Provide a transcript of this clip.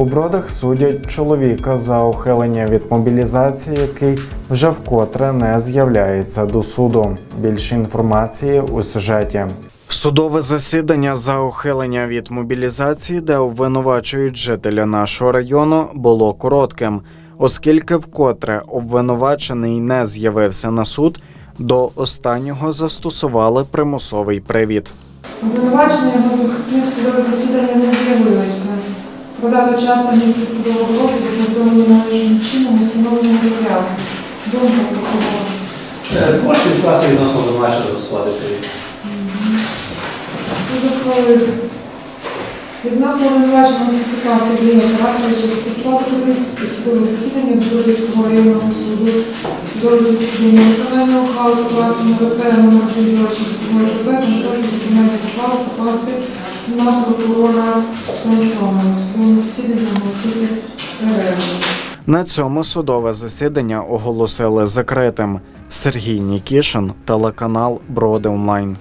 У бродах судять чоловіка за ухилення від мобілізації, який вже вкотре не з'являється до суду. Більше інформації у сюжеті. Судове засідання за ухилення від мобілізації, де обвинувачують жителя нашого району, було коротким, оскільки вкотре обвинувачений не з'явився на суд. До останнього застосували примусовий привід. Обвинувачення його захисник судове засідання не з'явилося. Про дату час та місце судового розгляду повідомлено належним чином установлено матеріал. Думка прокурора. Е, Можете відкласти відносно обвинувачення застосувати привід. Суд ухвалив. Відносно обвинуваченого Стасюка Сергія Тарасовича привід судове засідання Бродівського районного суду. Судове засідання виконання ухвали покласти на ВП номер 2 злочин судової ВП, контроль документів ухвали покласти на прокурора перерву. На цьому судове засідання оголосили закритим. Сергій Нікішин, телеканал Броди Онлайн.